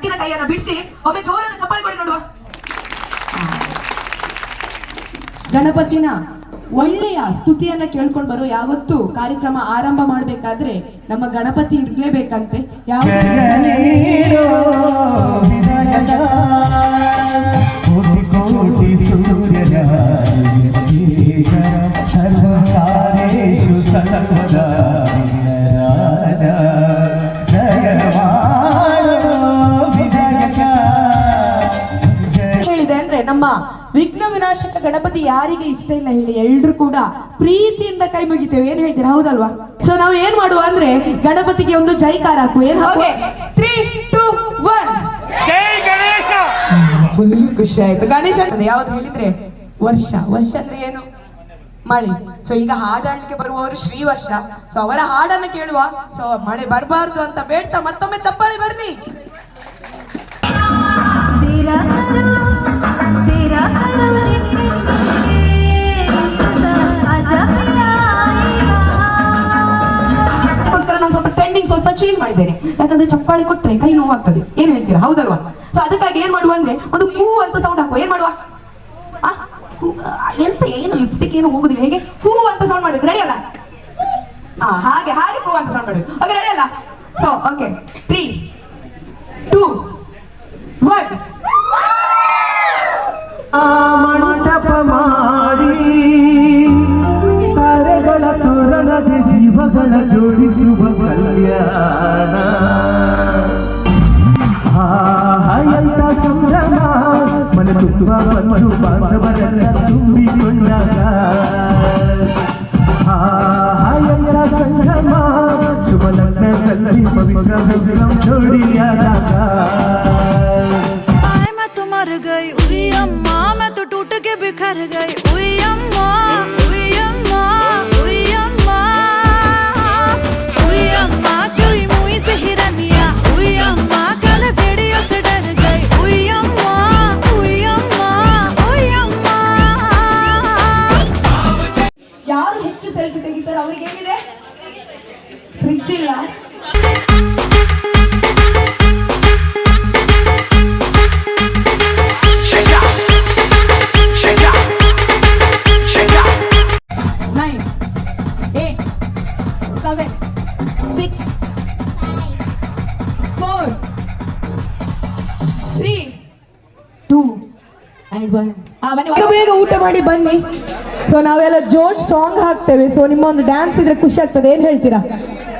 ಧಿಂ ನಾ ಕೈಯನ್ನ ಬಿಡಿಸಿ ಒಮ್ಮೆ ಜೋರಾದ ಚಪ್ಪಾಳೆ ಕೊಡಿ ನೋಡುವ. ಗಣಪತಿನ ಒಳ್ಳೆಯ ಸ್ತುತಿಯನ್ನ ಕೇಳ್ಕೊಂಡು ಬರೋ ಯಾವತ್ತು ಕಾರ್ಯಕ್ರಮ ಆರಂಭ ಮಾಡ್ಬೇಕಾದ್ರೆ ನಮ್ಮ ಗಣಪತಿ ಇರ್ಲೇಬೇಕಂತೆ. ಯಾವ ವಿಘ್ನ ವಿನಾಶಕ ಗಣಪತಿ ಯಾರಿಗೆ ಇಷ್ಟ ಇಲ್ಲ ಹೇಳಿ ಎಲ್ರು ಕೂಡ ಪ್ರೀತಿಯಿಂದ ಕೈ ಮುಗಿತೇವೆ. ಏನ್ ಹೇಳ್ತೀರಾ? ಹೌದಲ್ವಾ? ಸೊ ನಾವು ಏನ್ ಮಾಡುವ ಅಂದ್ರೆ ಗಣಪತಿಗೆ ಒಂದು ಜೈಕಾರ ಹಾಕು ಏನ್ ಹಾಗೆ ತ್ರೀ ಟೂ ಒನ್ ಫುಲ್ ಖುಷಿ ಆಯ್ತು. ಗಣೇಶ ಯಾವ್ದು ಹೇಳಿದ್ರೆ? ವರ್ಷ. ವರ್ಷ ಅಂದ್ರೆ ಏನು? ಮಳೆ. ಸೊ ಈಗ ಹಾಡಾಡ್ಲಿಕ್ಕೆ ಬರುವವರು ಶ್ರೀ ವರ್ಷ ಸೊ ಅವರ ಹಾಡನ್ನ ಕೇಳುವ. ಸೊ ಮಳೆ ಬರಬಾರ್ದು ಅಂತ ಬೇಡ್ತಾ ಮತ್ತೊಮ್ಮೆ ಚಪ್ಪಾಳೆ ಬರ್ಲಿ. ಚೇಂಜ್ ಮಾಡಿದ್ದೇನೆ. ಯಾಕಂದ್ರೆ ಚಪ್ಪಾಳೆ ಕೊಟ್ಟರೆ ಕೈ ನೋವಾಗ್ತದೆ. ಏನ್ ಹೇಳ್ತೀರಾ? ಹೌದಲ್ವಾ? ಸೊ ಅದಕ್ಕಾಗಿ ಏನ್ ಮಾಡುವ ಅಂದ್ರೆ ಒಂದು ಹೂ ಅಂತ ಸೌಂಡ್ ಹಾಕುವ. ಏನ್ ಮಾಡುವ? ಎಂತ, ಏನು ಲಿಪ್ಸ್ಟಿಕ್ ಏನು ಹೋಗುದಿಲ್ಲ. ಹೇಗೆ? ಹೂ ಅಂತ ಸೌಂಡ್ ಮಾಡ್ಬೇಕು. ರೆಡಿ ಅಲ್ಲ? ಹಾಗೆ ಹಾಗೆ ಹೂ ಅಂತ ಸೌಂಡ್ ಮಾಡ್ಬೇಕು. ಓಕೆ ರೆಡಿ ಅಲ್ಲ? ಸೊ ಓಕೆ ಮನ ತುಂಬ ಬಂದು ಬಾಂಧವರೆಲ್ಲ ತುಂಬಿಕೊಂಡಾಗ ಫ್ರಿಡ್ಜ್ ಇಲ್ಲ ಬೇಗ ಊಟ ಮಾಡಿ ಬನ್ನಿ. ಸೊ ನಾವೆಲ್ಲ ಜೋಶ್ ಸಾಂಗ್ ಹಾಕ್ತೇವೆ. ಸೊ ನಿಮ್ಮ ಒಂದು ಡ್ಯಾನ್ಸ್ ಇದ್ರೆ ಖುಷಿ ಆಗ್ತದೆ. ಏನ್ ಹೇಳ್ತೀರಾ?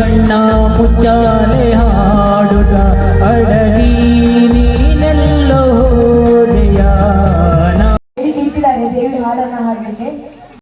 अन्ना पुचाले